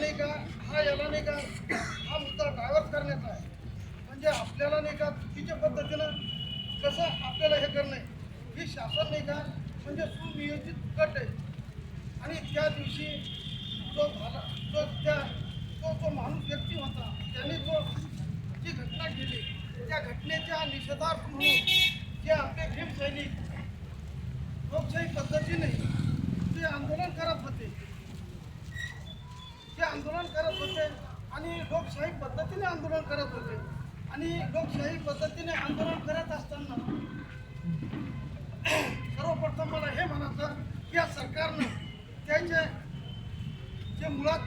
नाही का? हा याला नाही का? हा मुद्दा डायव्हर्ट करण्याचा आहे. म्हणजे आपल्याला नाही का चुकीच्या पद्धतीनं कसं आपल्याला हे करणं आहे? ही शासन नाही का? म्हणजे सुनियोजित गट आहे. आणि त्या दिवशी जो झाला जो त्या तो जो माणूस व्यक्ती होता त्याने जो जी घटना केली त्या घटनेच्या निषेधार्थ म्हणून जे आपले भीमसैनिक लोकशाही पद्धतीने जे आंदोलन करत होते आंदोलन करत होते आणि लोकशाही पद्धतीने आंदोलन करत होते. आणि लोकशाही पद्धतीने आंदोलन करत असताना सर्वप्रथम मला हे म्हणायचं की या सरकारनं त्यांचे जे मुळात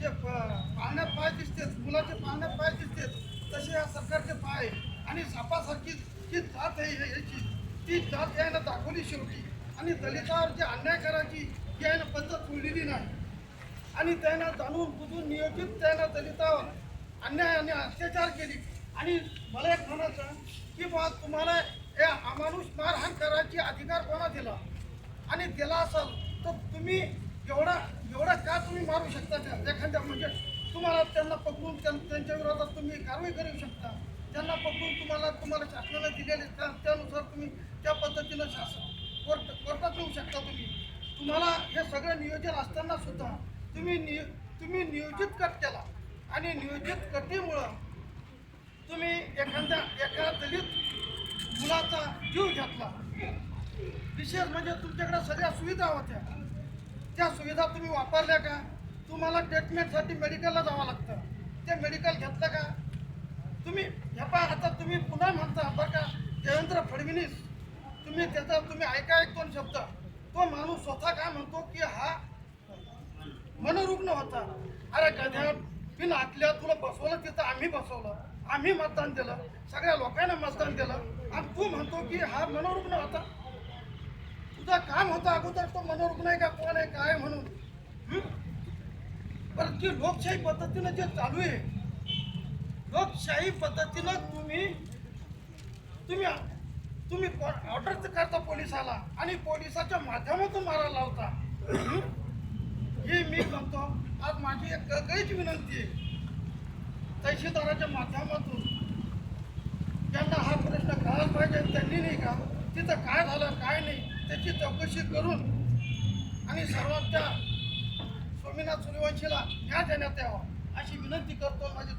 जे प- पाळण्यात पाय दिसतेच मुलाचे पाळण्यात पाय दिसतेच तसे या सरकारचे पाय आणि सापासारखी जी जात आहे हे- याची ती जात यायला दाखवली शेवटी. आणि दलितावर जे अन्याय करायची ही यायला पद्धत सोडलेली नाही. आणि त्यांना जाणून बुजून नियोजित त्यानं दलितावर अन्याय आणि अत्याचार केली. आणि मला एक म्हणायचं की बा तुम्हाला हे अमानुष मारहाण करायची अधिकार कोणा दिला? आणि दिला असाल तर तुम्ही एवढा एवढा का तुम्ही मारू शकता त्या एखाद्या म्हणजे तुम्हाला त्यांना पकडून त्यां- त्यांच्या विरोधात तुम्ही कारवाई करू शकता. त्यांना पकडून तुम्हाला तुम्हाला शासनाला दिलेले त्या त्यानुसार तुम्ही त्या पद्धतीनं शासन कोर्ट कोर्टात नेऊ शकता तुम्ही. तुम्हाला हे सगळं नियोजन असताना सुद्धा तुम्ही नियो तुम्ही नियोजित कट केला आणि नियोजित कटीमुळं तुम्ही एखाद्या एका दलित मुलाचा जीव घेतला. विशेष म्हणजे तुमच्याकडे सगळ्या सुविधा होत्या. त्या सुविधा तुम्ही वापरल्या का? तुम्हाला ट्रीटमेंटसाठी मेडिकलला जावं लागतं. ते मेडिकल घेतलं का? तुम्ही ह्या पहा आता तुम्ही पुन्हा म्हणता बरं का देवेंद्र फडणवीस तुम्ही त्याचा तुम्ही ऐका एक दोन शब्द. तो माणूस स्वतः काय म्हणतो की हा मनोरुग्ण होता. अरे गध्या बिन आतल्या तुला बसवलं तिथं आम्ही बसवलं. आम्ही मतदान दिलं. सगळ्या लोकांना मतदान दिलं. आणि तू म्हणतो की हा मनोरुग्ण होता. तुझं काम होतं अगोदर तो मनोरुग्ण आहे का कोण आहे काय म्हणून? हं? पण जी लोकशाही पद्धतीनं जे चालू आहे लोकशाही पद्धतीनं तुम्ही तुम्ही तुम्ही ऑर्डर करता पोलिसाला. आणि पोलिसाच्या माध्यमातून मारायला लावता हं? ही मी म्हणतो आज माझी एक कळकळीची विनंती आहे. तहसीलदाराच्या माध्यमातून त्यांना हा प्रश्न कळायला पाहिजे त्यांनी नाही का तिथं काय झालं काय नाही त्याची चौकशी करून आणि सर्वात त्या स्वामीनाथ सूर्यवंशीला न्याय देण्यात यावा अशी विनंती करतो. माझी